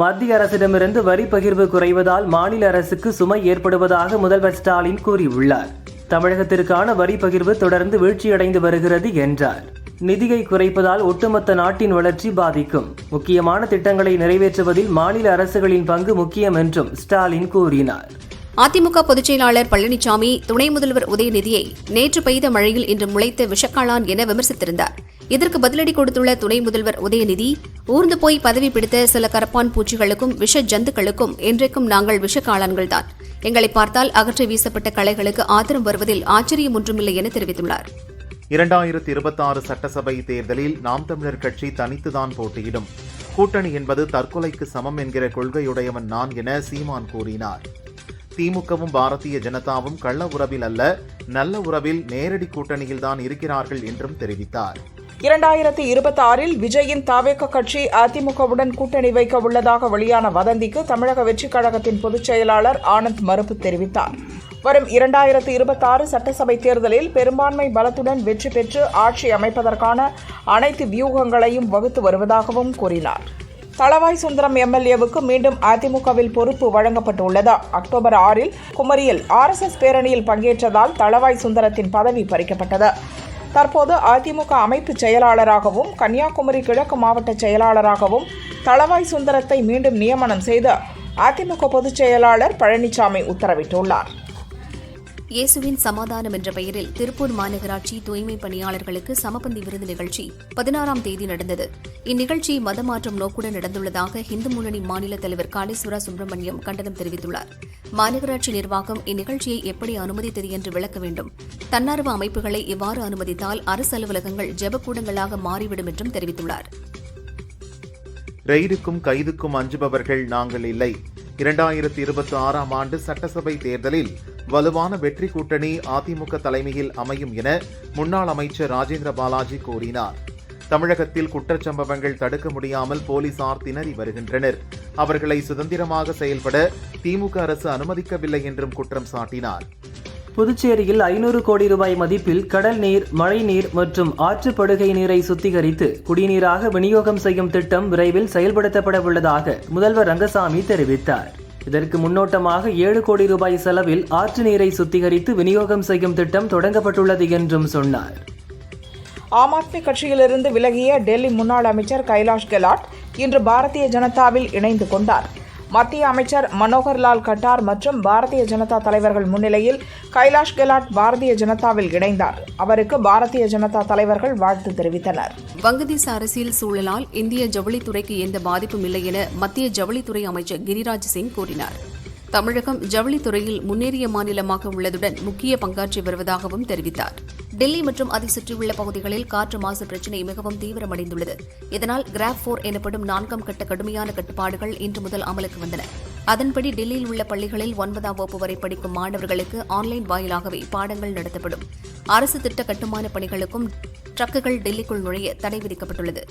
மத்திய அரசிடமிருந்து வரி பகிர்வு குறைவதால் மாநில அரசுக்கு சுமை ஏற்படுவதாக முதல்வர் ஸ்டாலின் கூறியுள்ளார். தமிழகத்திற்கான வரி பகிர்வு தொடர்ந்து வீழ்ச்சியடைந்து வருகிறது என்றார். நிதியை குறைப்பதால் ஒட்டுமொத்த நாட்டின் வளர்ச்சி பாதிக்கும். முக்கியமான திட்டங்களை நிறைவேற்றுவதில் மாநில அரசுகளின் பங்கு முக்கியம் என்றும் ஸ்டாலின் கூறினார். அதிமுக பொதுச் செயலாளர் பழனிசாமி துணை முதல்வர் உதயநிதியை நேற்று பெய்த மழையில் இன்று முளைத்த விஷக்காளான் என விமர்சித்திருந்தார். இதற்கு பதிலடி கொடுத்துள்ள துணை முதல்வர் உதயநிதி ஊர்ந்து போய் பதவி பிடித்த சில கரப்பான் பூச்சிகளுக்கும் விஷ ஜந்துக்களுக்கும் இன்றைக்கும் நாங்கள் விஷக்காளான்கள்தான் எங்களை பார்த்தால் அகற்றி வீசப்பட்ட களைகளுக்கு ஆத்திரம் வருவதில் ஆச்சரியம் ஒன்றுமில்லை என தெரிவித்துள்ளார். இரண்டாயிரத்தி இருபத்தாறு சட்டசபை தேர்தலில் நாம் தமிழர் கட்சி தனித்துதான் போட்டியிடும். கூட்டணி என்பது தற்கொலைக்கு சமம் என்கிற கொள்கையுடையவன் நான் என சீமான் கூறினார். திமுகவும் பாரதிய ஜனதாவும் கள்ள உறவில் அல்ல நல்ல உறவில் நேரடி கூட்டணியில்தான் இருக்கிறார்கள் என்றும் தெரிவித்தார். இரண்டாயிரத்தி இருபத்தி ஆறில் விஜயின் தாவேக கட்சி அதிமுகவுடன் கூட்டணி வைக்க உள்ளதாக வெளியான வதந்திக்கு தமிழக வெற்றிக் கழகத்தின் பொதுச் செயலாளர் ஆனந்த் மறுப்பு தெரிவித்தார். வரும் இரண்டாயிரத்தி இருபத்தி ஆறு சட்டசபை தேர்தலில் பெரும்பான்மை பலத்துடன் வெற்றி பெற்று ஆட்சி அமைப்பதற்கான அனைத்து வியூகங்களையும் வகுத்து வருவதாகவும் கூறினார். தளவாய் சுந்தரம் எம்எல்ஏவுக்கு மீண்டும் அதிமுகவில் பொறுப்பு வழங்கப்பட்டுள்ளது? அக்டோபர் ஆறில் குமரியில் ஆர்எஸ்எஸ் பேரணியில் பங்கேற்றதால் தளவாய் சுந்தரத்தின் பதவி பறிக்கப்பட்டது. தற்போது அதிமுக அமைப்பு செயலாளராகவும் கன்னியாகுமரி கிழக்கு மாவட்ட செயலாளராகவும் தளவாய் சுந்தரத்தை மீண்டும் நியமனம் செய்து அதிமுக பொதுச் செயலாளர் பழனிசாமி உத்தரவிட்டுள்ளார். இயேசுவின் சமாதானம் என்ற பெயரில் திருப்பூர் மாநகராட்சி தூய்மை பணியாளர்களுக்கு சமபந்தி விருது நிகழ்ச்சி பதினாறாம் தேதி நடந்தது. இந்நிகழ்ச்சி மதமாற்றம் நோக்குடன் நடந்துள்ளதாக இந்து முன்னணி மாநில தலைவர் காளேஸ்வரா சுப்பிரமணியம் கண்டனம் தெரிவித்துள்ளார். மாநகராட்சி நிர்வாகம் இந்நிகழ்ச்சியை எப்படி அனுமதித்தது என்று விளக்க வேண்டும். தன்னார்வ அமைப்புகளை இவ்வாறு அனுமதித்தால் அரசு அலுவலகங்கள் ஜெபக்கூடங்களாக மாறிவிடும் என்றும் தெரிவித்துள்ளார். ரெய்டுக்கும் கைதுக்கும் அஞ்சுபவர்கள் நாங்கள் இல்லை. இரண்டாயிரத்தி இருபத்தி ஆறாம் ஆண்டு சட்டசபை தேர்தலில் வலுவான வெற்றி கூட்டணி அதிமுக தலைமையில் அமையும் என முன்னாள் அமைச்சர் ராஜேந்திர பாலாஜி கூறினார். தமிழகத்தில் குற்றச்சம்பவங்கள் தடுக்க முடியாமல் போலீசார் திணறி வருகின்றனர். அவர்களை சுதந்திரமாக செயல்பட திமுக அரசு அனுமதிக்கவில்லை என்றும் குற்றம் சாட்டினார். புதுச்சேரியில் ஐநூறு கோடி ரூபாய் மதிப்பில் கடல் நீர் மழைநீர் மற்றும் ஆற்றுப்படுகை நீரை சுத்திகரித்து குடிநீராக விநியோகம் செய்யும் திட்டம் விரைவில் செயல்படுத்தப்பட உள்ளதாக முதல்வர் ரங்கசாமி தெரிவித்தார். இதற்கு முன்னோட்டமாக ஏழு கோடி ரூபாய் செலவில் ஆற்று நீரை சுத்திகரித்து விநியோகம் செய்யும் திட்டம் தொடங்கப்பட்டுள்ளது என்றும் சொன்னார். ஆம் ஆத்மி கட்சியிலிருந்து விலகிய டெல்லி முன்னாள் அமைச்சர் கைலாஷ் கெலாட் இன்று பாரதிய ஜனதாவில் இணைந்து கொண்டார். மத்திய அமைச்சர் மனோகர்லால் கட்டார் மற்றும் பாரதிய ஜனதா தலைவர்கள் முன்னிலையில் கைலாஷ் கெலாட் பாரதிய ஜனதாவில் இணைந்தார். அவருக்கு பாரதிய ஜனதா தலைவர்கள் வாழ்த்து தெரிவித்தனர். வங்கதேச அரசியல் சூழலால் இந்திய ஜவுளித்துறைக்கு எந்த பாதிப்பும் இல்லை என மத்திய ஜவுளித்துறை அமைச்சர் கிரிராஜ் சிங் கூறினார். தமிழகம் ஜவுளித்துறையில் முன்னேறிய மாநிலமாக உள்ளதுடன் முக்கிய பங்காற்றி வருவதாகவும் தெரிவித்தார். டெல்லி மற்றும் அதை சுற்றியுள்ள பகுதிகளில் காற்று மாசு பிரச்சினை மிகவும் தீவிரமடைந்துள்ளது. இதனால் கிராப் போர் எனப்படும் நான்காம் கட்ட கடுமையான கட்டுப்பாடுகள் இன்று முதல் அமலுக்கு வந்தன. அதன்படி டெல்லியில் உள்ள பள்ளிகளில் ஒன்பதாம் வகுப்பு வரை படிக்கும் மாணவர்களுக்கு ஆன்லைன் வாயிலாகவே பாடங்கள் நடத்தப்படும். அரசு திட்ட கட்டுமான பணிகளுக்கும் ட்ரக்குகள் டெல்லிக்குள் நுழைய தடை விதிக்கப்பட்டுள்ளது.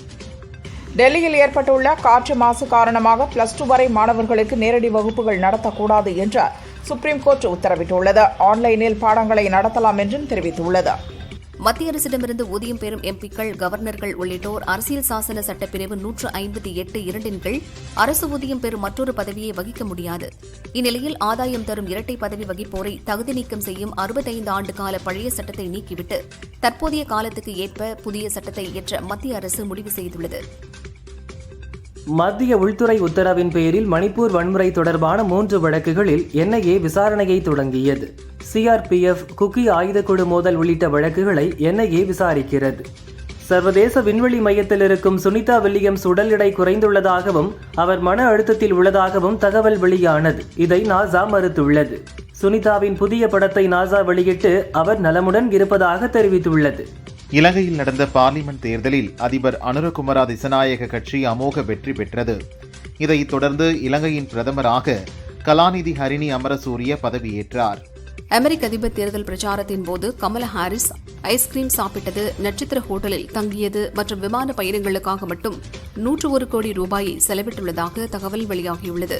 டெல்லியில் ஏற்பட்டுள்ள காற்று மாசு காரணமாக பிளஸ் டூ வரை மாணவர்களுக்கு நேரடி வகுப்புகள் நடத்தக்கூடாது என்று சுப்ரீம் கோர்ட் உத்தரவிட்டுள்ளது. ஆன்லைனில் பாடங்களை நடத்தலாம் என்றும் தெரிவித்துள்ளது. மத்திய அரசிடமிருந்து ஊதியம் பெறும் எம்பிக்கள் கவர்னர்கள் உள்ளிட்டோர் அரசியல் சாசன சட்டப்பிரிவு நூற்று ஐம்பத்தி எட்டு இரண்டின் கீழ் அரசு ஊதியம் பெறும் மற்றொரு பதவியை வகிக்க முடியாது. இந்நிலையில் ஆதாயம் தரும் இரட்டை பதவி வகிப்போரை தகுதி நீக்கம் செய்யும் அறுபத்தைந்து ஆண்டு கால பழைய சட்டத்தை நீக்கிவிட்டு தற்போதைய காலத்துக்கு ஏற்ப புதிய சட்டத்தை இயற்ற மத்திய அரசு முடிவு செய்துள்ளது. மத்திய உள்துறை உத்தரவின் பேரில் மணிப்பூர் வன்முறை தொடர்பான மூன்று வழக்குகளில் என்ஐஏ விசாரணையை தொடங்கியது. சிஆர்பிஎஃப் குக்கி ஆயுதக்குழு மோதல் உள்ளிட்ட வழக்குகளை என்ஐஏ விசாரிக்கிறது. சர்வதேச விண்வெளி மையத்தில் இருக்கும் சுனிதா வில்லியம்ஸ் உடல் எடை குறைந்துள்ளதாகவும் அவர் மன அழுத்தத்தில் உள்ளதாகவும் தகவல் வெளியானது. இதை நாசா மறுத்துள்ளது. சுனிதாவின் புதிய படத்தை நாசா வெளியிட்டு அவர் நலமுடன் இருப்பதாக தெரிவித்துள்ளது. இலங்கையில் நடந்த பார்லிமெண்ட் தேர்தலில் அதிபர் அனுரகுமரா திசநாயக கட்சி அமோக வெற்றி பெற்றது. இதைத் தொடர்ந்து இலங்கையின் பிரதமராக கலாநிதி ஹரிணி அமரசூரிய பதவியேற்றார். அமெரிக்க அதிபர் தேர்தல் பிரச்சாரத்தின் போது கமலா ஹாரிஸ் ஐஸ்கிரீம் சாப்பிட்டது நட்சத்திர ஹோட்டலில் தங்கியது மற்றும் விமான பயணங்களுக்காக மட்டும் நூற்று ஒரு கோடி ரூபாயை செலவிட்டுள்ளதாக தகவல் வெளியாகியுள்ளது.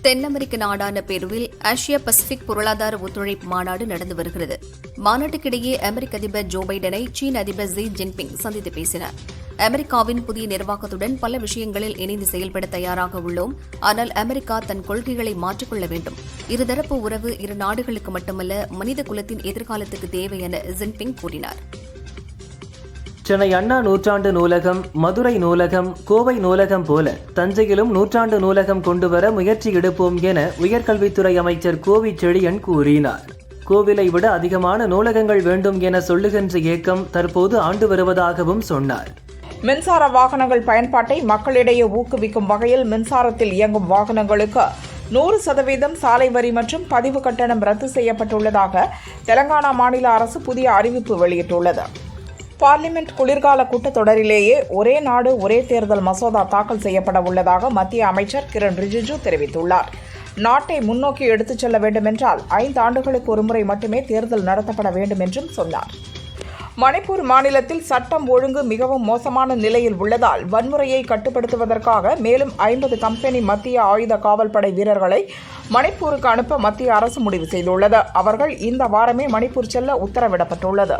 தென் அமெரிக்க நாடான பெருவில் ஆசியா பசிபிக் பொருளாதார ஒத்துழைப்பு மாநாடு நடந்து வருகிறது. மாநாட்டுக்கிடையே அமெரிக்க அதிபர் ஜோ பைடனை சீன அதிபர் ஜி ஜின்பிங் சந்தித்து பேசினார். அமெரிக்காவின் புதிய நிர்வாகத்துடன் பல விஷயங்களில் இணைந்து செயல்பட தயாராக உள்ளோம். ஆனால் அமெரிக்கா தன் கொள்கைகளை மாற்றிக்கொள்ள வேண்டும். இருதரப்பு உறவு இரு நாடுகளுக்கு மட்டுமல்ல மனித குலத்தின் எதிர்காலத்துக்கு தேவை என ஜின்பிங் கூறினார். சென்னை அண்ணா நூற்றாண்டு நூலகம் மதுரை நூலகம் கோவை நூலகம் போல தஞ்சையிலும் நூற்றாண்டு நூலகம் கொண்டுவர முயற்சி எடுப்போம் என உயர்கல்வித்துறை அமைச்சர் கோவி செழியன் கூறினார். கோவிலை விட அதிகமான நூலகங்கள் வேண்டும் என சொல்லுகின்ற இயக்கம் தற்போது ஆண்டு வருவதாகவும் சொன்னார். மின்சார வாகனங்கள் பயன்பாட்டை மக்களிடையே ஊக்குவிக்கும் வகையில் மின்சாரத்தில் இயங்கும் வாகனங்களுக்கு நூறு சதவீதம் சாலை வரி மற்றும் பதிவு கட்டணம் ரத்து செய்யப்பட்டுள்ளதாக தெலங்கானா மாநில அரசு புதிய அறிவிப்பு வெளியிட்டுள்ளது. பார்லிமெண்ட் குளிர்கால கூட்டத்தொடரிலேயே ஒரே நாடு ஒரே தேர்தல் மசோதா தாக்கல் செய்யப்பட உள்ளதாக மத்திய அமைச்சர் கிரண் ரிஜிஜு தெரிவித்துள்ளார். நாட்டை முன்னோக்கி எடுத்துச் செல்ல வேண்டுமென்றால் ஐந்து ஆண்டுகளுக்கு ஒருமுறை மட்டுமே தேர்தல் நடத்தப்பட வேண்டும் என்றும் சொன்னார். மணிப்பூர் மாநிலத்தில் சட்டம் ஒழுங்கு மிகவும் மோசமான நிலையில் உள்ளதால் வன்முறையை கட்டுப்படுத்துவதற்காக மேலும் ஐம்பது கம்பெனி மத்திய ஆயுத காவல்படை வீரர்களை மணிப்பூருக்கு அனுப்ப மத்திய அரசு முடிவு செய்துள்ளது. அவர்கள் இந்த வாரமே மணிப்பூர் செல்ல உத்தரவிடப்பட்டுள்ளது.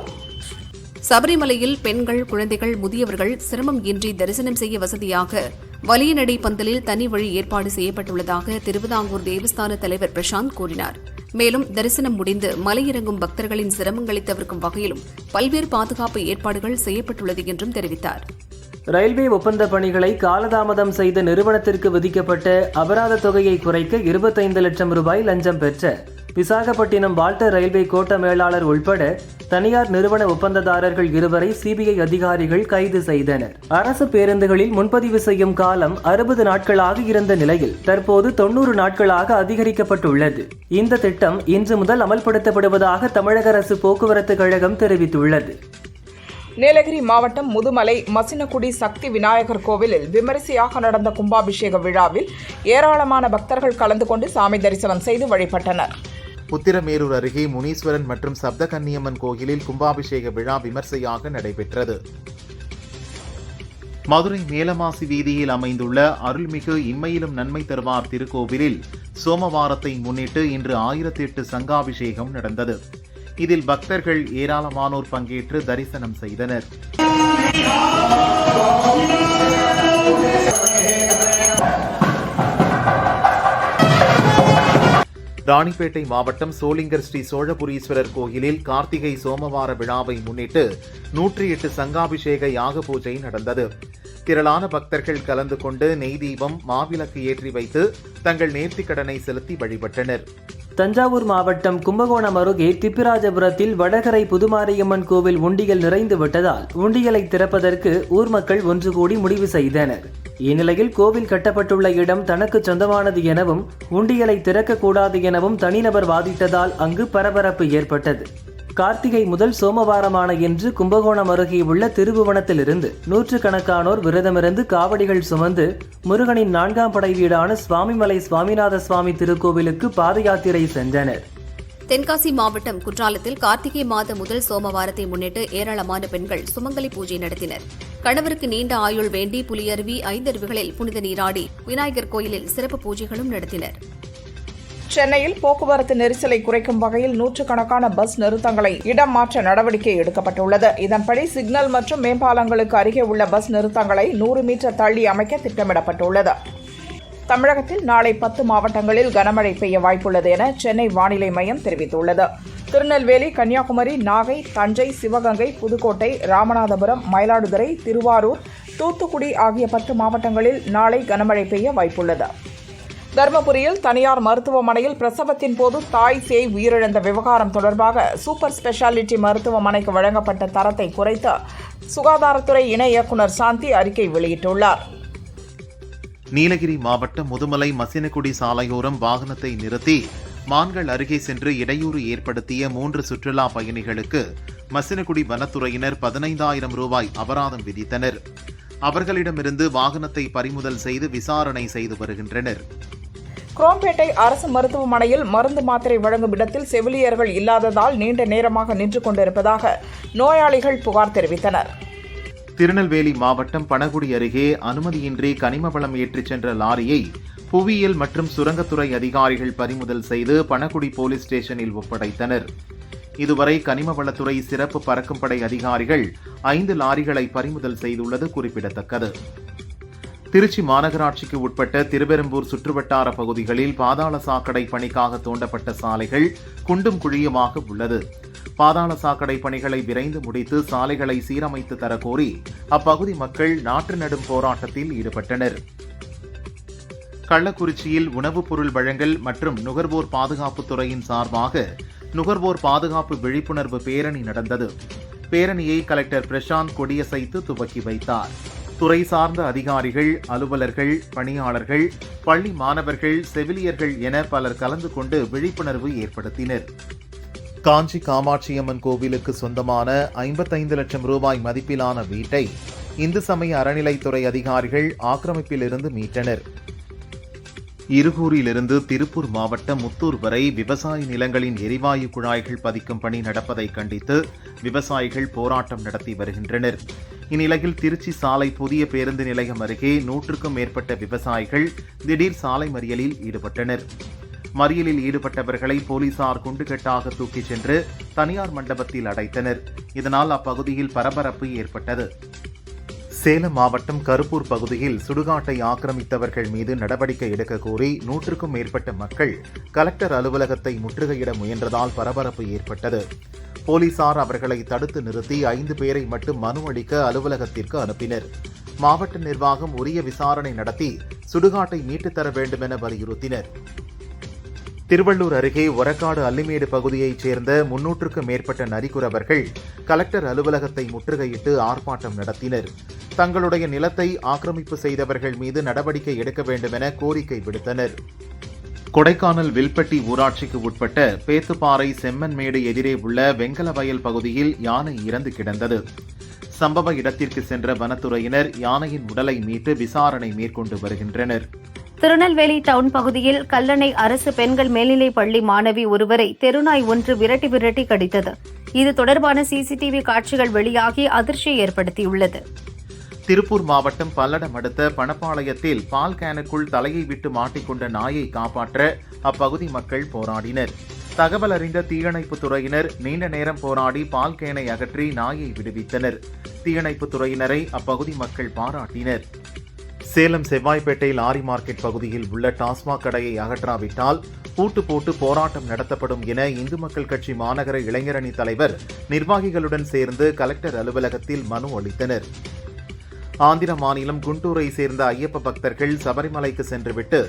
சபரிமலையில் பெண்கள் குழந்தைகள் முதியவர்கள் சிரமம் இன்றி தரிசனம் செய்ய வசதியாக வலியநடை பந்தலில் தனி வழி ஏற்பாடு செய்யப்பட்டுள்ளதாக திருவிதாங்கூர் தேவஸ்தான தலைவர் பிரசாந்த் கூறினார். மேலும் தரிசனம் முடிந்து மலையிறங்கும் பக்தர்களின் சிரமங்களை தவிர்க்கும் வகையிலும் பல்வேறு பாதுகாப்பு ஏற்பாடுகள் செய்யப்பட்டுள்ளது என்றும் தெரிவித்தார். ரயில்வே ஒப்பந்த பணிகளை காலதாமதம் செய்த நிறுவனத்திற்கு விதிக்கப்பட்ட அபராத தொகையை குறைக்க இருபத்தைந்து லட்சம் ரூபாய் லஞ்சம் பெற்ற விசாகப்பட்டினம் வால்டர் ரயில்வே கோட்ட மேலாளர் உள்பட தனியார் நிறுவன ஒப்பந்ததாரர்கள் இருவரை சிபிஐ அதிகாரிகள் கைது செய்தனர். அரசு பேருந்துகளில் முன்பதிவு செய்யும் காலம் அறுபது நாட்களாக இருந்த நிலையில் தற்போது தொன்னூறு நாட்களாக அதிகரிக்கப்பட்டுள்ளது. இந்த திட்டம் இன்று முதல் அமல்படுத்தப்படுவதாக தமிழக அரசு போக்குவரத்து கழகம் தெரிவித்துள்ளது. நீலகிரி மாவட்டம் முதுமலை மசினகுடி சக்தி விநாயகர் கோவிலில் விமரிசையாக நடந்த கும்பாபிஷேக விழாவில் ஏராளமான பக்தர்கள் கலந்து கொண்டு சாமி தரிசனம் செய்து வழிபட்டனர். உத்திரமேரூர் அருகே முனீஸ்வரன் மற்றும் சப்தகன்னியம்மன் கோயிலில் கும்பாபிஷேக விழா விமர்சையாக நடைபெற்றது. மதுரை மேலமாசி வீதியில் அமைந்துள்ள அருள்மிகு இம்மையிலும் நன்மை தருவார் திருக்கோவிலில் சோமவாரத்தை முன்னிட்டு இன்று ஆயிரத்தி எட்டு சங்காபிஷேகம் நடந்தது. இதில் பக்தர்கள் ஏராளமானோர் பங்கேற்று தரிசனம் செய்தனர். ராணிப்பேட்டை மாவட்டம் சோளிங்கர் ஸ்ரீ சோழபுரீஸ்வரர் கோயிலில் கார்த்திகை சோமவார விழாவை முன்னிட்டு நூற்றி எட்டு சங்காபிஷேக யாக பூஜை நடந்தது. திரளான பக்தர்கள் கலந்து கொண்டு நெய் தீபம் மாவிளக்கு ஏற்றி வைத்து தங்கள் நேர்த்திக்கடனை செலுத்தி வழிபட்டனர். தஞ்சாவூர் மாவட்டம் கும்பகோணம் அருகே திப்பிராஜபுரத்தில் வடகரை புதுமாரியம்மன் கோவில் உண்டியல் நிறைந்து விட்டதால் உண்டியலை திறப்பதற்கு ஊர் மக்கள் ஒன்று கூடி முடிவு செய்தனர். இந்நிலையில் கோவில் கட்டப்பட்டுள்ள இடம் தனக்கு சொந்தமானது எனவும் உண்டியலை திறக்கக்கூடாது எனவும் தனிநபர் வாதிட்டதால் அங்கு பரபரப்பு ஏற்பட்டது. கார்த்திகை முதல் சோமவாரமான இன்று கும்பகோணம் அருகே உள்ள திருபுவனத்திலிருந்து நூற்றுக்கணக்கானோர் விரதமிருந்து காவடிகள் சுமந்து முருகனின் நான்காம் படை வீடான சுவாமிமலை சுவாமிநாத சுவாமி திருக்கோவிலுக்கு பாத யாத்திரை சென்றனர். தென்காசி மாவட்டம் குற்றாலத்தில் கார்த்திகை மாத முதல் சோமவாரத்தை முன்னிட்டு ஏராளமான பெண்கள் சுமங்கலி பூஜை நடத்தினர். கணவருக்கு நீண்ட ஆயுள் வேண்டி புலியருவி ஐந்தருவிகளில் புனித நீராடி விநாயகர் கோயிலில் சிறப்பு பூஜைகளும் நடத்தினர். சென்னையில் போக்குவரத்து நெரிசலை குறைக்கும் வகையில் நூற்றுக்கணக்கான பஸ் நிறுத்தங்களை இடம் மாற்ற நடவடிக்கை எடுக்கப்பட்டுள்ளது. இதன்படி சிக்னல் மற்றும் மேம்பாலங்களுக்கு அருகே உள்ள பஸ் நிறுத்தங்களை நூறு மீட்டர் தள்ளி அமைக்க திட்டமிடப்பட்டுள்ளது. தமிழகத்தில் நாளை பத்து மாவட்டங்களில் கனமழை பெய்ய வாய்ப்புள்ளது என சென்னை வானிலை மையம் தெரிவித்துள்ளது. திருநெல்வேலி கன்னியாகுமரி நாகை தஞ்சை சிவகங்கை புதுக்கோட்டை ராமநாதபுரம் மயிலாடுதுறை திருவாரூர் தூத்துக்குடி ஆகிய பத்து மாவட்டங்களில் நாளை கனமழை பெய்ய வாய்ப்புள்ளது. தருமபுரியில் தனியார் மருத்துவமனையில் பிரசவத்தின் போது தாய் சேய் உயிரிழந்த விவகாரம் தொடர்பாக சூப்பர் ஸ்பெஷாலிட்டி மருத்துவமனைக்கு வழங்கப்பட்ட தரத்தை குறைத்து சுகாதாரத்துறை இணை இயக்குநர் சாந்தி அறிக்கை வெளியிட்டுள்ளார். நீலகிரி மாவட்டம் முதுமலை மசினகுடி சாலையோரம் வாகனத்தை நிறுத்தி மான்கள் அருகே சென்று இடையூறு ஏற்படுத்திய மூன்று சுற்றுலா பயணிகளுக்கு மசினகுடி வனத்துறையினர் பதினைந்தாயிரம் ரூபாய் அபராதம் விதித்தனர். அவர்களிடமிருந்து வாகனத்தை பறிமுதல் செய்து விசாரணை செய்து வருகின்றனர். குரோம்பேட்டை அரசு மருத்துவமனையில் மருந்து மாத்திரை வழங்கும் இடத்தில் செவிலியர்கள் இல்லாததால் நீண்ட நேரமாக நின்று கொண்டிருப்பதாக நோயாளிகள் புகார் தெரிவித்தனர். திருநெல்வேலி மாவட்டம் பனகுடி அருகே அனுமதியின்றி கனிம வளம் ஏற்றிச் சென்ற லாரியை புவியியல் மற்றும் சுரங்கத்துறை அதிகாரிகள் பறிமுதல் செய்து பனகுடி போலீஸ் ஸ்டேஷனில் ஒப்படைத்தனர். இதுவரை கனிமவளத்துறை சிறப்பு பறக்கும் படை அதிகாரிகள் ஐந்து லாரிகளை பறிமுதல் செய்துள்ளது குறிப்பிடத்தக்கது. திருச்சி மாநகராட்சிக்கு உட்பட்ட திருவெரும்பூர் சுற்றுவட்டார பகுதிகளில் பாதாள சாக்கடை பணிக்காக தோண்டப்பட்ட சாலைகள் குண்டும் குழியுமாக உள்ளது. பாதாள சாக்கடை பணிகளை விரைந்து முடித்து சாலைகளை சீரமைத்து தரக்கோரி அப்பகுதி மக்கள் நாற்று நடும் போராட்டத்தில் ஈடுபட்டனர். கள்ளக்குறிச்சியில் உணவுப் பொருள் வழங்கல் மற்றும் நுகர்வோர் பாதுகாப்புத் துறையின் சார்பாக நுகர்வோர் பாதுகாப்பு விழிப்புணர்வு பேரணி நடந்தது. பேரணியை கலெக்டர் பிரசாந்த் கொடியசைத்து துவக்கி வைத்தார். துறை சார்ந்த அதிகாரிகள் அலுவலர்கள் பணியாளர்கள் பள்ளி மாணவர்கள் செவிலியர்கள் என பலர் கலந்து கொண்டு விழிப்புணர்வு ஏற்படுத்தினர். காஞ்சி காமாட்சியம்மன் கோவிலுக்கு சொந்தமான ஐம்பத்தைந்து லட்சம் ரூபாய் மதிப்பிலான வீட்டை இந்து சமய அறநிலைத்துறை அதிகாரிகள் ஆக்கிரமிப்பிலிருந்து மீட்டனர். இருகூரிலிருந்து திருப்பூர் மாவட்டம் முத்தூர் வரை விவசாய நிலங்களின் எரிவாயு குழாய்கள் பதிக்கும் பணி நடப்பதை கண்டித்து விவசாயிகள் போராட்டம் நடத்தி வருகின்றனர். இந்நிலையில் திருச்சி சாலை புதிய பேருந்து நிலையம் அருகே நூற்றுக்கும் மேற்பட்ட விவசாயிகள் திடீர் சாலை மறியலில் ஈடுபட்டனர். மறியலில் ஈடுபட்டவர்களை போலீசார் குண்டுகட்டாக தூக்கிச் சென்று தனியார் மண்டபத்தில் அடைத்தனர். இதனால் அப்பகுதியில் பரபரப்பு ஏற்பட்டது. சேலம் மாவட்டம் கருப்பூர் பகுதியில் சுடுகாட்டை ஆக்கிரமித்தவர்கள் மீது நடவடிக்கை எடுக்க கோரி நூற்றுக்கும் மேற்பட்ட மக்கள் கலெக்டர் அலுவலகத்தை முற்றுகையிட முயன்றதால் பரபரப்பு ஏற்பட்டது. போலீசார் அவர்களை தடுத்து நிறுத்தி ஐந்து பேரை மட்டும் மனு அளிக்க அலுவலகத்திற்கு அனுப்பினர். மாவட்ட நிர்வாகம் உரிய விசாரணை நடத்தி சுடுகாட்டை மீட்டுத் தர வேண்டும் என வலியுறுத்தினர். திருவள்ளூர் அருகே ஒரக்காடு அல்லிமேடு பகுதியைச் சேர்ந்த முன்னூற்றுக்கும் மேற்பட்ட நரிக்குறவர்கள் கலெக்டர் அலுவலகத்தை முற்றுகையிட்டு ஆர்ப்பாட்டம் நடத்தினர். தங்களுடைய நிலத்தை ஆக்கிரமிப்பு செய்தவர்கள் மீது நடவடிக்கை எடுக்க வேண்டும் என கோரிக்கை விடுத்தனர். கொடைக்கானல் வில்பட்டி ஊராட்சிக்கு உட்பட்ட பேத்துப்பாறை செம்மன்மேடு எதிரே உள்ள வெங்கல வயல் பகுதியில் யானை இறந்து கிடந்தது. சம்பவ இடத்திற்கு சென்ற வனத்துறையினர் யானையின் உடலை மீட்டு விசாரணை மேற்கொண்டு வருகின்றனர். திருநெல்வேலி டவுன் பகுதியில் கல்லணை அரசு பெண்கள் மேல்நிலைப் பள்ளி மாணவி ஒருவரை தெருநாய் ஒன்று விரட்டி விரட்டி கடித்தது. இது தொடர்பான சிசிடிவி காட்சிகள் வெளியாகி அதிர்ச்சியை ஏற்படுத்தியுள்ளது. திருப்பூர் மாவட்டம் பல்லடம் அடுத்த பணப்பாளையத்தில் பால் கேனுக்குள் தலையை விட்டு மாட்டிக்கொண்ட நாயை காப்பாற்ற அப்பகுதி மக்கள் போராடினர். தகவல் அறிந்த தீயணைப்புத் துறையினர் நீண்ட நேரம் போராடி பால் கேனை அகற்றி நாயை விடுவித்தனர். தீயணைப்புத் துறையினரை அப்பகுதி மக்கள் பாராட்டினர். சேலம் செவ்வாய்ப்பேட்டை லாரி மார்க்கெட் பகுதியில் உள்ள டாஸ்மாக் கடையை அகற்றாவிட்டால் பூட்டு போட்டு போராட்டம் நடத்தப்படும் என இந்து மக்கள் கட்சி மாநகர இளைஞரணி தலைவர் நிர்வாகிகளுடன் சேர்ந்து கலெக்டர் அலுவலகத்தில் மனு அளித்தனர். ஆந்திர மாநிலம் குண்டூரை சேர்ந்த ஐயப்ப பக்தர்கள் சபரிமலைக்கு சென்றுவிட்டு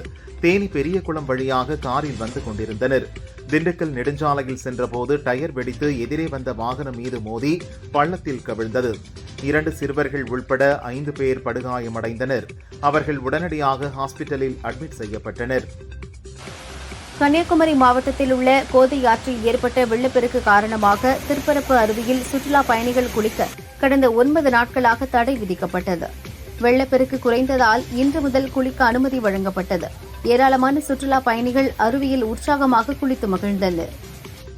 தேனி பெரியகுளம் வழியாக காரில் வந்து கொண்டிருந்தனர். திண்டுக்கல் நெடுஞ்சாலையில் சென்றபோது டயர் வெடித்து எதிரே வந்த வாகனம் மீது மோதி பள்ளத்தில் கவிழ்ந்தது. இரண்டு சிறுவர்கள் உள்பட ஐந்து பேர் படுகாயமடைந்தனர். அவர்கள் உடனடியாக ஹாஸ்பிட்டலில் அட்மிட் செய்யப்பட்டனர். கன்னியாகுமரி மாவட்டத்தில் உள்ள கோதை ஆற்றில் ஏற்பட்ட வெள்ளப்பெருக்கு காரணமாக திருப்பரப்பு அருவியில் சுற்றுலா பயணிகள் குளிக்க கடந்த ஒன்பது நாட்களாக தடை விதிக்கப்பட்டது. வெள்ளப்பெருக்கு குறைந்ததால் இன்று முதல் குளிக்க அனுமதி வழங்கப்பட்டது. ஏராளமான சுற்றுலா பயணிகள் அருவியில் உற்சாகமாக குளித்து மகிழ்ந்தனர்.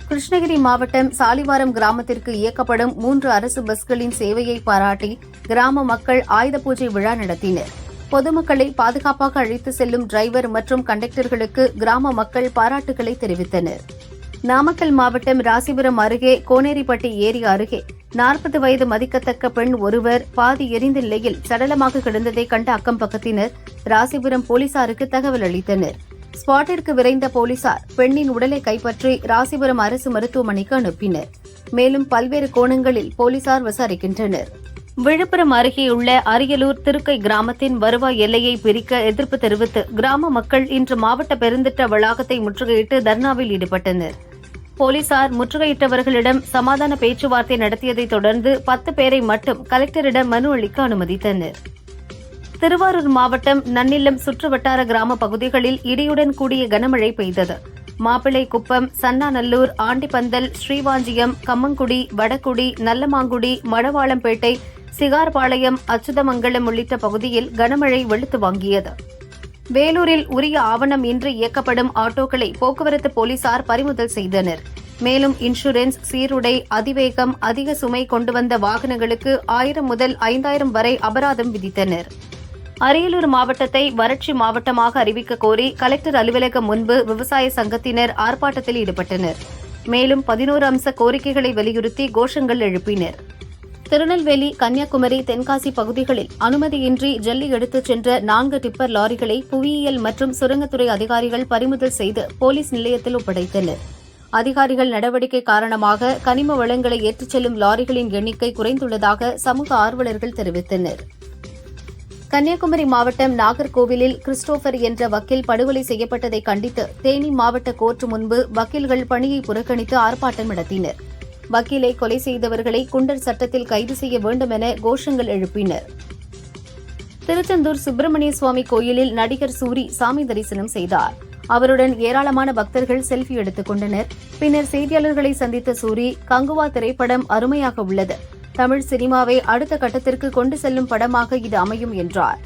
கிருஷ்ணகிரி மாவட்டம் சாலிவாரம் கிராமத்திற்கு இயக்கப்படும் மூன்று அரசு பஸ்களின் சேவையை பாராட்டி கிராம மக்கள் ஆயுத பூஜை விழா நடத்தினர். பொதுமக்களை பாதுகாப்பாக அழைத்து செல்லும் டிரைவர் மற்றும் கண்டக்டர்களுக்கு கிராம மக்கள் பாராட்டுகளை தெரிவித்தனர். நாமக்கல் மாவட்டம் ராசிபுரம் அருகே கோனேரிப்பட்டி ஏரி அருகே நாற்பது வயது மதிக்கத்தக்க பெண் ஒருவர் பாதி எரிந்த நிலையில் சடலமாக கிடந்ததை கண்ட அக்கம் பக்கத்தினர் ராசிபுரம் போலீசாருக்கு தகவல் அளித்தனர். ஸ்பாட்டிற்கு விரைந்த போலீசார் பெண்ணின் உடலை கைப்பற்றி ராசிபுரம் அரசு மருத்துவமனைக்கு அனுப்பினர். மேலும் பல்வேறு கோணங்களில் போலீசார் விசாரிக்கின்றனர். விழுப்புரம் அருகேயுள்ள அரியலூர் திருக்கை கிராமத்தின் வருவாய் எல்லையை பிரிக்க எதிர்ப்பு தெரிவித்து கிராம மக்கள் இன்று மாவட்ட பெருந்திட்ட வளாகத்தை முற்றுகையிட்டு தர்ணாவில் ஈடுபட்டனர். போலீசார் முற்றுகையிட்டவர்களிடம் சமாதான பேச்சுவார்த்தை நடத்தியதைத் தொடர்ந்து பத்து பேரை மட்டும் கலெக்டரிடம் மனு அளிக்க அனுமதித்தனர். திருவாரூர் மாவட்டம் நன்னிலம் சுற்றுவட்டார கிராம பகுதிகளில் இடியுடன் கூடிய கனமழை பெய்தது. மாப்பிள்ளை குப்பம் சன்னாநல்லூர் ஆண்டிப்பந்தல் ஸ்ரீவாஞ்சியம் கம்மங்குடி வடக்குடி நல்லமாங்குடி மடவாளம்பேட்டை சிகார்பாளையம் அச்சுதமங்கலம் உள்ளிட்ட பகுதியில் கனமழை வெளுத்து வாங்கியது. வேலூரில் உரிய ஆவணம் இன்றி இயக்கப்படும் ஆட்டோக்களை போக்குவரத்து போலீசார் பறிமுதல் செய்தனர். மேலும் இன்சூரன்ஸ் சீருடை அதிவேகம் அதிக சுமை கொண்டு வந்த வாகனங்களுக்கு ஆயிரம் முதல் ஐந்தாயிரம் வரை அபராதம் விதித்தனர். அரியலூர் மாவட்டத்தை வறட்சி மாவட்டமாக அறிவிக்க கோரி கலெக்டர் அலுவலகம் முன்பு விவசாய சங்கத்தினர் ஆர்ப்பாட்டத்தில் ஈடுபட்டனர். மேலும் பதினோரு அம்ச கோரிக்கைகளை வலியுறுத்தி கோஷங்கள் எழுப்பினர். திருநெல்வேலி கன்னியாகுமரி தென்காசி பகுதிகளில் அனுமதியின்றி ஜல்லி எடுத்துச் சென்ற நான்கு டிப்பர் லாரிகளை புவியியல் மற்றும் சுரங்கத்துறை அதிகாரிகள் பறிமுதல் செய்து போலீஸ் நிலையத்தில் ஒப்படைத்தனர். அதிகாரிகள் நடவடிக்கை காரணமாக கனிம வளங்களை ஏற்றிச் செல்லும் லாரிகளின் எண்ணிக்கை குறைந்துள்ளதாக சமூக ஆர்வலர்கள் தெரிவித்தனர். கன்னியாகுமரி மாவட்டம் நாகர்கோவிலில் கிறிஸ்டோபர் என்ற வக்கீல் படுகொலை செய்யப்பட்டதை கண்டித்து தேனி மாவட்ட கோர்ட் முன்பு வக்கீல்கள் பணியை புறக்கணித்து ஆர்ப்பாட்டம் நடத்தினர். வக்கீலை கொலை செய்தவர்களை குண்டர் சட்டத்தில் கைது செய்ய வேண்டும் என கோஷங்கள் எழுப்பினர். திருச்செந்தூர் சுப்பிரமணிய சுவாமி கோயிலில் நடிகர் சூரி சாமி தரிசனம் செய்தார். அவருடன் ஏராளமான பக்தர்கள் செல்ஃபி எடுத்துக் கொண்டனர். பின்னர் செய்தியாளர்களை சந்தித்த சூரி கங்குவா திரைப்படம் அருமையாக உள்ளது. தமிழ் சினிமாவை அடுத்த கட்டத்திற்கு கொண்டு செல்லும் படமாக இது அமையும் என்றார்.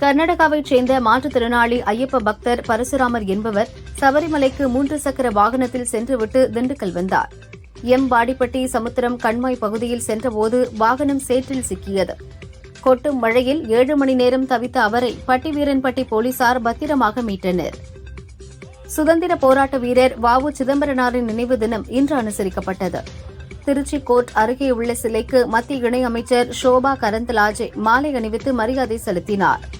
கர்நாடகாவைச் சேர்ந்த மாற்றுத்திறனாளி ஐயப்ப பக்தர் பரசுராமர் என்பவர் சபரிமலைக்கு மூன்று சக்கர வாகனத்தில் சென்றுவிட்டு திண்டுக்கல் வந்தார். எம். வாடிப்பட்டி சமுத்திரம் கண்மாய் பகுதியில் சென்றபோது வாகனம் சேற்றில் சிக்கியது. கொட்டும் மழையில் ஏழு மணி நேரம் தவித்த அவரை பட்டிவீரன்பட்டி போலீசார் பத்திரமாக மீட்டனர். சுதந்திர போராட்ட வீரர் வ. உ. சிதம்பரனாரின் நினைவு தினம் இன்று அனுசரிக்கப்பட்டது. திருச்சி கோர்ட் அருகே உள்ள சிலைக்கு மத்திய இணையமைச்சர் ஷோபா கரந்தலாஜே மாலை அணிவித்து மரியாதை செலுத்தினார்.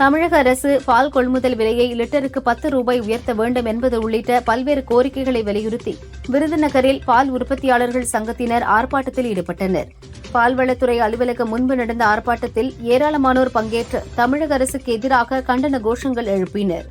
தமிழக அரசு பால் கொள்முதல் விலையை லிட்டருக்கு பத்து ரூபாய் உயர்த்த வேண்டும் என்பது உள்ளிட்ட பல்வேறு கோரிக்கைகளை வலியுறுத்தி விருதுநகரில் பால் உற்பத்தியாளர்கள் சங்கத்தினர் ஆர்ப்பாட்டத்தில் ஈடுபட்டனர். பால்வளத்துறை அலுவலகம் முன்பு நடந்த ஆர்ப்பாட்டத்தில் ஏராளமானோர் பங்கேற்று தமிழக அரசுக்கு எதிராக கண்டன கோஷங்கள் எழுப்பினர்.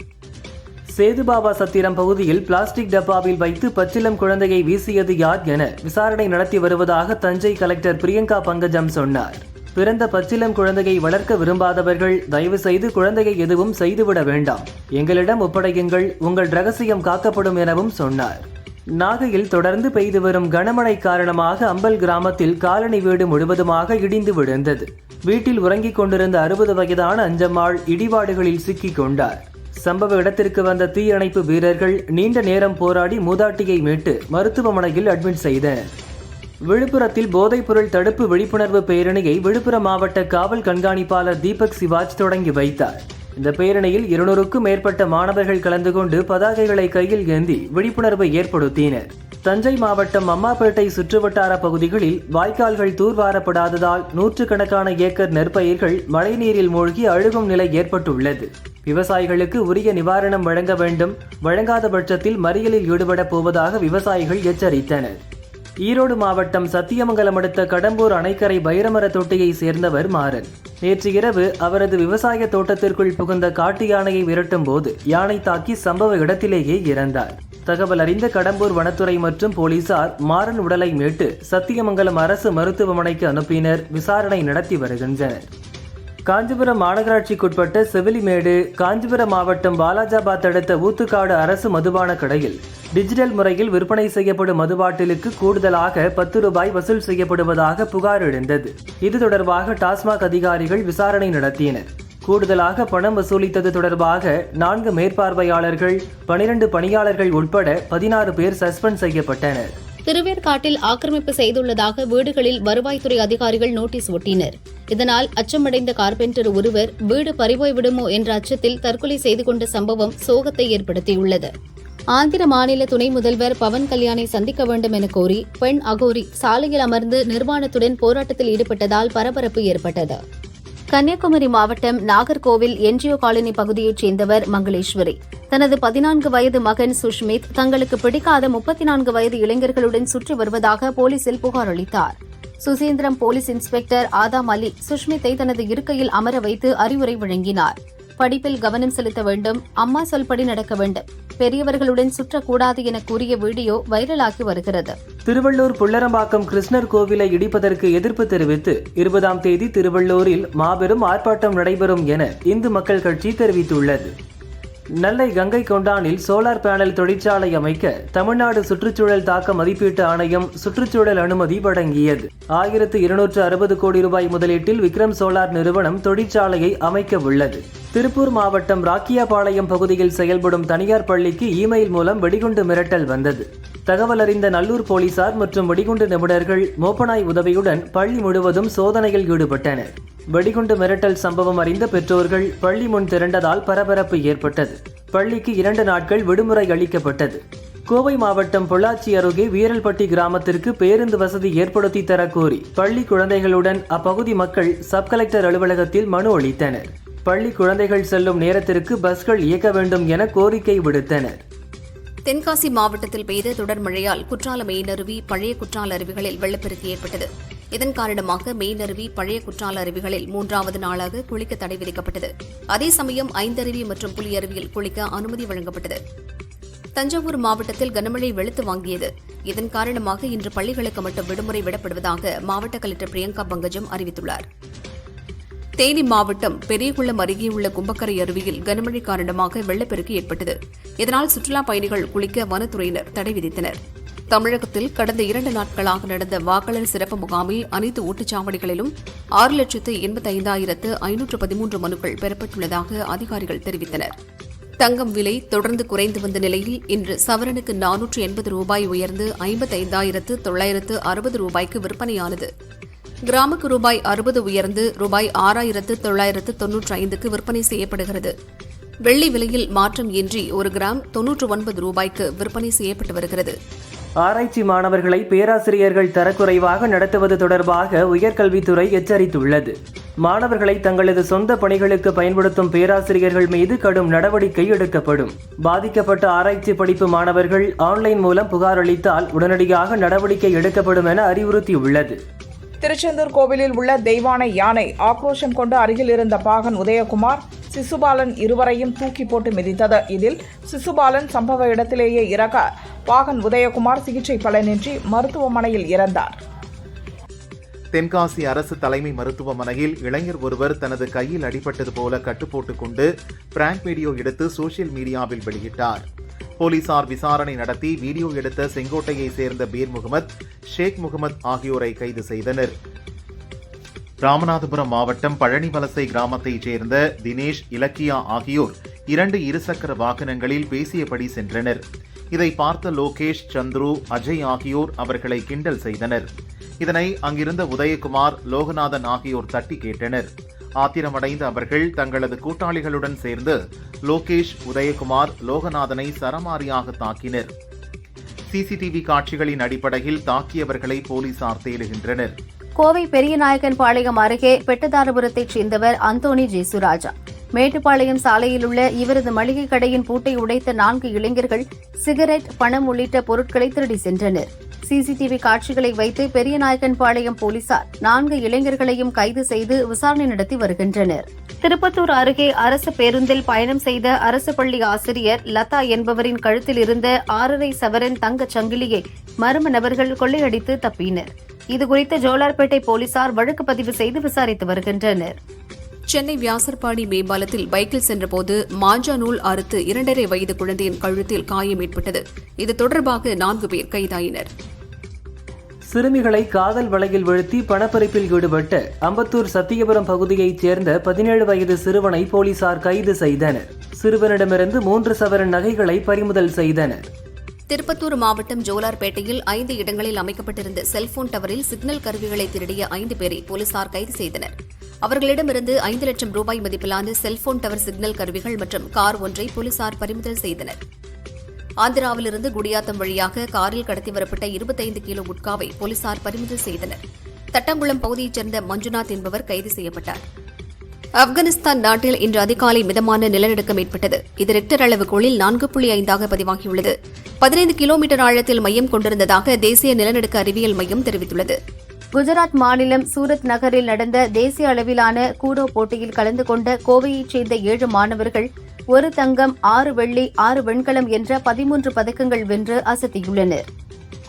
சேதுபாபா சத்திரம் பகுதியில் பிளாஸ்டிக் டப்பாவில் வைத்து பச்சிலம் குழந்தையை வீசியது யார் என விசாரணை நடத்தி வருவதாக தஞ்சை கலெக்டர் பிரியங்கா பங்கஜம் சொன்னார். பிறந்த பச்சிலம் குழந்தையை வளர்க்க விரும்பாதவர்கள் தயவு செய்து குழந்தையை எதுவும் செய்துவிட வேண்டாம். எங்களிடம் ஒப்படையுங்கள் உங்கள் ரகசியம் காக்கப்படும் எனவும் சொன்னார். நாகையில் தொடர்ந்து பெய்து வரும் கனமழை காரணமாக அம்பல் கிராமத்தில் காலனி வீடு முழுவதுமாக இடிந்து விழுந்தது. வீட்டில் உறங்கிக் கொண்டிருந்த அறுபது வயதான அஞ்சம்மாள் இடிபாடுகளில் சிக்கிக் கொண்டார். சம்பவ இடத்திற்கு வந்த தீயணைப்பு வீரர்கள் நீண்ட நேரம் போராடி மூதாட்டியை மீட்டு மருத்துவமனையில் அட்மிட் செய்தனர். விழுப்புரத்தில் போதைப்பொருள் தடுப்பு விழிப்புணர்வு பேரணியை விழுப்புரம் மாவட்ட காவல் கண்காணிப்பாளர் தீபக் சிவாஜ் தொடங்கி வைத்தார். இந்த பேரணியில் இருநூறுக்கும் மேற்பட்ட மாணவர்கள் கலந்து கொண்டு பதாகைகளை கையில் ஏந்தி விழிப்புணர்வை ஏற்படுத்தினர். தஞ்சை மாவட்டம் அம்மாப்பேட்டை சுற்றுவட்டார பகுதிகளில் வாய்க்கால்கள் தூர்வாரப்படாததால் நூற்றுக்கணக்கான ஏக்கர் நெற்பயிர்கள் மழைநீரில் மூழ்கி அழுகும் நிலை ஏற்பட்டுள்ளது. விவசாயிகளுக்கு உரிய நிவாரணம் வழங்க வேண்டும். வழங்காத பட்சத்தில் மறியலில் ஈடுபடப் போவதாக விவசாயிகள் எச்சரித்தனர். ஈரோடு மாவட்டம் சத்தியமங்கலம் அடுத்த கடம்பூர் அணைக்கரை பைரமர தொட்டியை சேர்ந்தவர் மாறன். நேற்று இரவு அவரது விவசாய தோட்டத்திற்குள் புகுந்த காட்டு யானையை விரட்டும் போது யானை தாக்கி சம்பவ இடத்திலேயே இறந்தார். தகவல் அறிந்த கடம்பூர் வனத்துறை மற்றும் போலீசார் மாறன் உடலை மீட்டு சத்தியமங்கலம் அரசு மருத்துவமனைக்கு அனுப்பினர் விசாரணை நடத்தி வருகின்றனர். காஞ்சிபுரம் மாநகராட்சிக்குட்பட்ட செவிலிமேடு காஞ்சிபுரம் மாவட்டம் பாலாஜாபாத் அடுத்த ஊத்துக்காடு அரசு மதுபான கடையில் டிஜிட்டல் முறையில் விற்பனை செய்யப்படும் மதுபாட்டிலுக்கு கூடுதலாக பத்து ரூபாய் வசூல் செய்யப்படுவதாக புகார் எழுந்தது. இது தொடர்பாக டாஸ்மாக் அதிகாரிகள் விசாரணை நடத்தினர். கூடுதலாக பணம் வசூலித்தது தொடர்பாக நான்கு மேற்பார்வையாளர்கள் பனிரெண்டு பணியாளர்கள் உட்பட பதினாறு பேர் சஸ்பெண்ட் செய்யப்பட்டனர். திருவேற்காட்டில் ஆக்கிரமிப்பு செய்துள்ளதாக வீடுகளில் வருவாய்த்துறை அதிகாரிகள் நோட்டீஸ் ஒட்டினர். இதனால் அச்சமடைந்த கார்பெண்டர் ஒருவர் வீடு பறிபோய் விடுமோ என்ற அச்சத்தில் தற்கொலை செய்து கொண்ட சம்பவம் சோகத்தை ஏற்படுத்தியுள்ளது. ஆந்திர மாநில துணை முதல்வர் பவன் கல்யாணை சந்திக்க வேண்டும் என கோரி பெண் அகோரி சாலையில் அமர்ந்து நிர்வாணத்துடன் போராட்டத்தில் ஈடுபட்டதால் பரபரப்பு ஏற்பட்டது. கன்னியாகுமரி மாவட்டம் நாகர்கோவில் என்ஜிஓ காலனி பகுதியைச் சேர்ந்தவர் மங்களேஸ்வரி. தனது பதினான்கு வயது மகன் சுஷ்மித் தங்களுக்கு பிடிக்காத முப்பத்தி நான்கு வயது இளைஞர்களுடன் சுற்றி வருவதாக போலீசில் புகார் அளித்தார். சுசீந்திரம் போலீஸ் இன்ஸ்பெக்டர் ஆதாம் அலி சுஷ்மித்தை தனது இருக்கையில் அமர வைத்து அறிவுரை வழங்கினாா் படிப்பில் கவனம் செலுத்த வேண்டும் அம்மா சொல்படி நடக்க வேண்டும். பெரியவர்களுடன் சுற்றக்கூடாது என கூறிய வீடியோ வைரலாகி வருகிறது. திருவள்ளூர் புள்ளரம்பாக்கம் கிருஷ்ணர் கோவிலை இடிப்பதற்கு எதிர்ப்பு தெரிவித்து இருபதாம் தேதி திருவள்ளூரில் மாபெரும் ஆர்ப்பாட்டம் நடைபெறும் என இந்து மக்கள் கட்சி தெரிவித்துள்ளது. நெல்லை கங்கை கொண்டானில் சோலார் பேனல் தொழிற்சாலை அமைக்க தமிழ்நாடு சுற்றுச்சூழல் தாக்க மதிப்பீட்டு ஆணையம் சுற்றுச்சூழல் அனுமதி வழங்கியது. ஆயிரத்து இருநூற்று அறுபது கோடி ரூபாய் முதலீட்டில் விக்ரம் சோலார் நிறுவனம் தொழிற்சாலையை அமைக்க உள்ளது. திருப்பூர் மாவட்டம் ராக்கியாபாளையம் பகுதியில் செயல்படும் தனியார் பள்ளிக்கு இமெயில் மூலம் வெடிகுண்டு மிரட்டல் வந்தது. தகவல் அறிந்த நல்லூர் போலீசார் மற்றும் வெடிகுண்டு நிபுணர்கள் மோப்பனாய் உதவியுடன் பள்ளி முழுவதும் சோதனையில் ஈடுபட்டனர். வெடிகுண்டு மிரட்டல் சம்பவம் அறிந்த பெற்றோர்கள் பள்ளி முன் திரண்டதால் பரபரப்பு ஏற்பட்டது. பள்ளிக்கு இரண்டு நாட்கள் விடுமுறை அளிக்கப்பட்டது. கோவை மாவட்டம் பொள்ளாச்சி அருகே வீரல்பட்டி கிராமத்திற்கு பேருந்து வசதி ஏற்படுத்தி தரக்கோரி பள்ளி குழந்தைகளுடன் அப்பகுதி மக்கள் சப் கலெக்டர் அலுவலகத்தில் மனு அளித்தனர். பள்ளி குழந்தைகள் செல்லும் நேரத்திற்கு பஸ்கள் இயக்க வேண்டும் என கோரிக்கை விடுத்தனர். தென்காசி மாவட்டத்தில் பெய்த தொடர் மழையால் குற்றால மெயினருவி பழைய குற்றால அருவிகளில் வெள்ளப்பெருக்கு ஏற்பட்டது. இதன் காரணமாக மெயினருவி பழைய குற்றால அருவிகளில் மூன்றாவது நாளாக குளிக்க தடை விதிக்கப்பட்டது. அதே சமயம் ஐந்தருவி மற்றும் புலியருவியில் குளிக்க அனுமதி வழங்கப்பட்டது. தஞ்சாவூர் மாவட்டத்தில் கனமழை வெளுத்து வாங்கியது. இதன் காரணமாக இன்று பள்ளிகளுக்கு மட்டும் விடுமுறை விடப்படுவதாக மாவட்ட கலெக்டர் பிரியங்கா பங்கஜம் அறிவித்துள்ளார். தேனி மாவட்டம் பெரியகுளம் அருகே உள்ள கும்பக்கரை அருவியில் கனமழை காரணமாக வெள்ளப்பெருக்கு ஏற்பட்டது. இதனால் சுற்றுலாப் பயணிகள் குளிக்க வனத்துறையினர் தடை விதித்தனர். தமிழகத்தில் கடந்த இரண்டு நாட்களாக நடந்த வாக்காளர் சிறப்பு முகாமில் அனைத்து ஓட்டுச்சாவடிகளிலும் ஆறு லட்சத்து எண்பத்தைந்தாயிரத்து ஐநூற்று பதிமூன்று மனுக்கள் பெறப்பட்டுள்ளதாக அதிகாரிகள் தெரிவித்தனர். தங்கம் விலை தொடர்ந்து குறைந்து வந்த நிலையில் இன்று சவரனுக்கு நானூற்று எண்பது ரூபாய் உயர்ந்து ஐம்பத்தைந்தாயிரத்து தொள்ளாயிரத்து அறுபது ரூபாய்க்கு விற்பனையானது. கிராமுக்கு ரூபாய் அறுபது உயர்ந்து ரூபாய் ஆறாயிரத்து தொள்ளாயிரத்து தொன்னூற்றி ஐந்துக்கு விற்பனை செய்யப்படுகிறது. வெள்ளி விலையில் மாற்றம் இன்றி ஒரு கிராம் தொன்னூற்று ஒன்பது ரூபாய்க்கு விற்பனை செய்யப்பட்டு வருகிறது. ஆராய்ச்சி மாணவர்களை பேராசிரியர்கள் தரக்குறைவாக நடத்துவது தொடர்பாக உயர்கல்வித்துறை எச்சரித்துள்ளது. மாணவர்களை தங்களது சொந்த பணிகளுக்கு பயன்படுத்தும் பேராசிரியர்கள் மீது கடும் நடவடிக்கை எடுக்கப்படும். பாதிக்கப்பட்ட ஆராய்ச்சி படிப்பு மாணவர்கள் ஆன்லைன் மூலம் புகார் அளித்தால் உடனடியாக நடவடிக்கை எடுக்கப்படும் என அறிவுறுத்தியுள்ளது. திருச்செந்தூர் கோவிலில் உள்ள தெய்வானை யானை ஆக்ரோஷம் கொண்டு அருகில் இருந்த பாகன் உதயகுமார் சிசுபாலன் இருவரையும் தூக்கி போட்டு மிதித்தது. இதில் சிசுபாலன் சம்பவ இடத்திலேயே இறக்க பாகன் உதயகுமார் சிகிச்சை பலனின்றி மருத்துவமனையில் இறந்தார். தென்காசி அரசு தலைமை மருத்துவமனையில் இளைஞர் ஒருவர் தனது கையில் அடிபட்டது போல கட்டுப்போட்டுக் கொண்டு பிராங்க் வீடியோ எடுத்து சோஷியல் மீடியாவில் வெளியிட்டார். போலீசார் விசாரணை நடத்தி வீடியோ எடுத்த செங்கோட்டையை சேர்ந்த பீர் முகமது ஷேக் முகமது ஆகியோரை கைது செய்தனர். ராமநாதபுரம் மாவட்டம் பழனிவலசை கிராமத்தைச் சேர்ந்த தினேஷ் இலக்கியா ஆகியோர் இரண்டு இருசக்கர வாகனங்களில் பேசியபடி சென்றனர். இதை பார்த்த லோகேஷ் சந்துரு அஜய் ஆகியோர் அவர்களை கிண்டல் செய்தனர். இதனை அங்கிருந்த உதயகுமார் லோகநாதன் ஆகியோர் தட்டி கேட்டனர். ஆத்திரமடைந்த அவர்கள் தங்களது கூட்டாளிகளுடன் சேர்ந்து லோகேஷ் உதயகுமார் லோகநாதனை சரமாரியாக தாக்கினர். சிசிடிவி காட்சிகளின் அடிப்படையில் தாக்கியவர்களை போலீசார் தேடுகின்றனர். கோவை பெரியநாயக்கன் பாளையம் அருகே பெட்டதாரபுரத்தைச் சேர்ந்தவர் அந்தோணி ஜேசுராஜா. மேட்டுப்பாளையம் சாலையில் உள்ள இவரது மளிகை கடையின் பூட்டை உடைத்த நான்கு இளைஞர்கள் சிகரெட் பணம் உள்ளிட்ட பொருட்களை திருடி சென்றனர். சிசிடிவி காட்சிகளை வைத்து பெரியநாயக்கன்பாளையம் போலீசார் நான்கு இளைஞர்களையும் கைது செய்து விசாரணை நடத்தி வருகின்றனர். திருப்பத்தூர் அருகே அரசு பேருந்தில் பயணம் செய்த அரசு பள்ளி ஆசிரியர் லதா என்பவரின் கழுத்தில் இருந்த ஆறரை சவரன் தங்கச் சங்கிலியை மர்ம நபர்கள் கொள்ளையடித்து தப்பினர். இதுகுறித்து ஜோலார்பேட்டை போலீசார் வழக்கு பதிவு செய்து விசாரித்து வருகின்றனர். சென்னை வியாசர்பாடி மேம்பாலத்தில் பைக்கில் சென்றபோது மாஞ்சா நூல் அறுத்து இரண்டரை வயது குழந்தையின் கழுத்தில் காயம் ஏற்பட்டது. இது தொடர்பாக நான்கு பேர் கைதாயினர். சிறுமிகளை காதல் வலையில் வீழ்த்தி பணப்பறிப்பில் ஈடுபட்ட அம்பத்தூர் சத்தியபுரம் பகுதியைச் சேர்ந்த பதினேழு வயது சிறுவனை போலீசார் கைது செய்தனர். சிறுவனிடமிருந்து மூன்று சவரன் நகைகளை பறிமுதல் செய்தனர். திருப்பத்தூர் மாவட்டம் ஜோலார்பேட்டையில் ஐந்து இடங்களில் அமைக்கப்பட்டிருந்த செல்போன் டவரில் சிக்னல் கருவிகளை திருடிய ஐந்து பேரை போலீசார் கைது செய்தனர். அவர்களிடமிருந்து ஐந்து லட்சம் ரூபாய் மதிப்பிலான செல்போன் டவர் சிக்னல் கருவிகள் மற்றும் கார் ஒன்றை போலீசார் பறிமுதல் செய்தனர். ஆந்திராவிலிருந்து குடியாத்தம் வழியாக காரில் கடத்தி வரப்பட்ட இருபத்தைந்து கிலோ குட்காவை போலீசார் பறிமுதல் செய்தனர். தட்டங்குளம் பகுதியைச் சேர்ந்த மஞ்சுநாத் என்பவர் கைது செய்யப்பட்டார். ஆப்கானிஸ்தான் நாட்டில் இன்று அதிகாலை மிதமான நிலநடுக்கம் ஏற்பட்டது. இது ரெக்டர் அளவுகோலில் நான்கு புள்ளி ஐந்தாக பதிவாகியுள்ளது. பதினைந்து கிலோமீட்டர் ஆழத்தில் மையம் கொண்டிருந்ததாக தேசிய நிலநடுக்க அறிவியல் மையம் தெரிவித்துள்ளது. குஜராத் மாநிலம் சூரத் நகரில் நடந்த தேசிய அளவிலான கூடோ போட்டியில் கலந்து கொண்ட கோவையைச் சேர்ந்த ஏழு மாணவர்கள் ஒரு தங்கம் ஆறு வெள்ளி ஆறு வெண்கலம் என்ற பதிமூன்று பதக்கங்கள் வென்று அசத்தியுள்ளனா்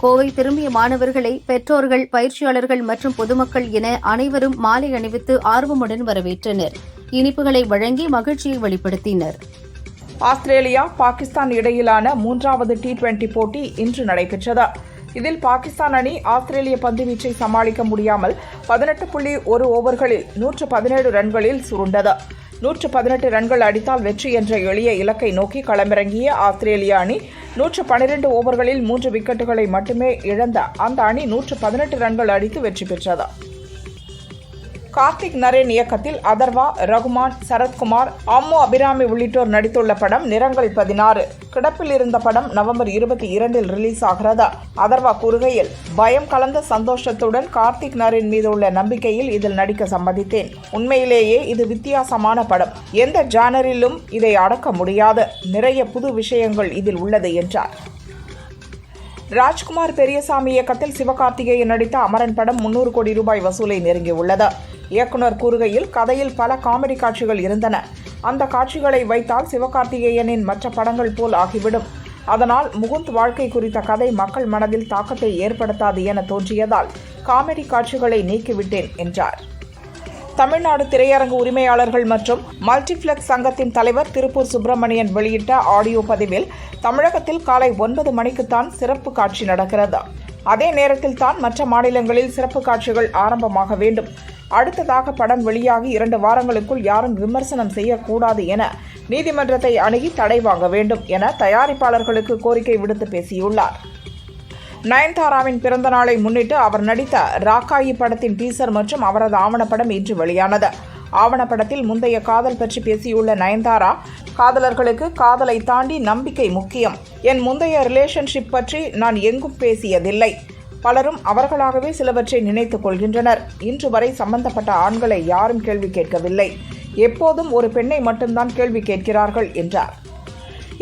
கோவை திரும்பிய மாணவர்களை பெற்றோர்கள் பயிற்சியாளர்கள் மற்றும் பொதுமக்கள் என அனைவரும் மாலை அணிவித்து ஆர்வமுடன் வரவேற்றனர். இனிப்புகளை வழங்கி மகிழ்ச்சியை வெளிப்படுத்தினர். ஆஸ்திரேலியா பாகிஸ்தான் இடையிலான மூன்றாவது டி டுவெண்டி போட்டி இன்று நடைபெற்றது. இதில் பாகிஸ்தான் அணி ஆஸ்திரேலிய பந்துவீச்சை சமாளிக்க முடியாமல் பதினெட்டு புள்ளி ஒரு ஓவர்களில் நூற்று பதினேழு ரன்களில் சுருண்டது. நூற்று பதினெட்டு ரன்கள் அடித்தால் வெற்றி என்ற எளிய இலக்கை நோக்கி களமிறங்கிய ஆஸ்திரேலிய அணி நூற்று பனிரெண்டு ஓவர்களில் மூன்று விக்கெட்டுகளை மட்டுமே இழந்த அந்த அணி நூற்று பதினெட்டு ரன்கள் அடித்து வெற்றி பெற்றது. கார்த்திக் நரேன் இயக்கத்தில் அதர்வா ரகுமான் சரத்குமார் அம்மு அபிராமி உள்ளிட்டோர் நடித்துள்ள படம் நிறங்கள் பதினாறு. கிடப்பில் இருந்த படம் நவம்பர் இருபத்தி இரண்டில் ரிலீஸ் ஆகிறது. அதர்வா கூறுகையில் பயம் கலந்த சந்தோஷத்துடன் கார்த்திக் நரேன் மீது உள்ள நம்பிக்கையில் இதில் நடிக்க சம்மதித்தேன். உண்மையிலேயே இது வித்தியாசமான படம். எந்த ஜானரிலும் இதை அடக்க முடியாது. நிறைய புது விஷயங்கள் இதில் உள்ளது என்றார். ராஜ்குமார் பெரியசாமி இயக்கத்தில் சிவகார்த்திகேயன் நடித்த அமரன் படம் முன்னூறு கோடி ரூபாய் வசூலை நெருங்கியுள்ளது. இயக்குனர் கூறுகையில் கதையில் பல காமெடி காட்சிகள் இருந்தன. அந்த காட்சிகளை வைத்தால் சிவகார்த்திகேயனின் மற்ற படங்கள் போல் ஆகிவிடும். அதனால் முகுந்த் வாழ்க்கை குறித்த கதை மக்கள் மனதில் தாக்கத்தை ஏற்படுத்தாது என தோன்றியதால் காமெடி காட்சிகளை நீக்கிவிட்டேன் என்றார். தமிழ்நாடு திரையரங்கு உரிமையாளர்கள் மற்றும் மல்டிப்ளெக்ஸ் சங்கத்தின் தலைவர் திருப்பூர் சுப்பிரமணியன் வெளியிட்ட ஆடியோ பதிவில் தமிழகத்தில் காலை ஒன்பது மணிக்குத்தான் சிறப்பு காட்சி நடக்கிறது. அதே நேரத்தில் தான் மற்ற மாநிலங்களில் சிறப்பு காட்சிகள் ஆரம்பமாக வேண்டும். அடுத்ததாக படம் வெளியாகி இரண்டு வாரங்களுக்குள் யாரும் விமர்சனம் செய்யக்கூடாது என நீதிமன்றத்தை அணுகி தடை வாங்க வேண்டும் என தயாரிப்பாளர்களுக்கு கோரிக்கை விடுத்து பேசியுள்ளார். நயன்தாராவின் பிறந்த நாளை முன்னிட்டு அவர் நடித்த ராக்காயி படத்தின் டீசர் மற்றும் அவரது ஆவணப்படம் இன்று வெளியானது. ஆவணப்படத்தில் முந்தைய காதல் பற்றி பேசியுள்ள நயன்தாரா காதலர்களுக்கு காதலை தாண்டி நம்பிக்கை முக்கியம். என் முந்தைய ரிலேஷன்ஷிப் பற்றி நான் எங்கும் பேசியதில்லை. பலரும் அவர்களாகவே சிலவற்றை நினைத்துக் கொள்கின்றனர். இன்று வரை சம்பந்தப்பட்ட ஆண்களை யாரும் கேள்வி கேட்கவில்லை. எப்போதும் ஒரு பெண்ணை மட்டும்தான் கேள்வி கேட்கிறார்கள் என்றார்.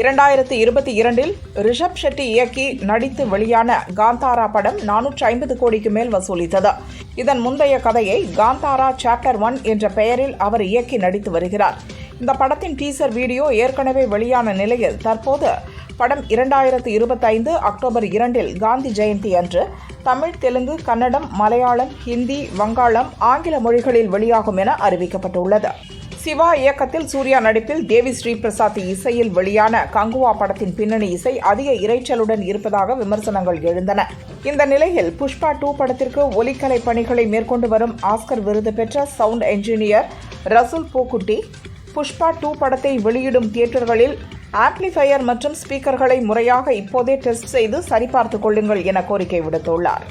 இரண்டாயிரத்தி இருபத்தி இரண்டில் ரிஷப் ஷெட்டி இயக்கி நடித்து வெளியான காந்தாரா படம் நானூற்றி ஐம்பது கோடிக்கு மேல் வசூலித்தது. இதன் முந்தைய கதையை காந்தாரா சாப்டர் ஒன் என்ற பெயரில் அவர் இயக்கி நடித்து வருகிறார். இந்த படத்தின் டீசர் வீடியோ ஏற்கனவே வெளியான நிலையில் தற்போது படம் இரண்டாயிரத்து இருபத்தைந்து அக்டோபர் இரண்டில் காந்தி ஜெயந்தி அன்று தமிழ் தெலுங்கு கன்னடம் மலையாளம் ஹிந்தி வங்காளம் ஆங்கில மொழிகளில் வெளியாகும் என அறிவிக்கப்பட்டுள்ளது. சிவா இயக்கத்தில் சூர்யா நடிப்பில் தேவி ஸ்ரீ பிரசாத் இசையில் வெளியான கங்குவா படத்தின் பின்னணி இசை அதிக இரைச்சலுடன் இருப்பதாக விமர்சனங்கள் எழுந்தன. இந்த நிலையில் புஷ்பா டூ படத்திற்கு ஒலிக்கலை பணிகளை மேற்கொண்டு வரும் ஆஸ்கர் விருது பெற்ற sound engineer Resul Pookutty Pushpa two படத்தை வெளியிடும் தியேட்டர்களில் ஆம்ப்ளிஃபையர் மற்றும் ஸ்பீக்கர்களை முறையாக இப்போதே டெஸ்ட் செய்து சரிபார்த்துக் கொள்ளுங்கள் என கோரிக்கை விடுத்துள்ளார்.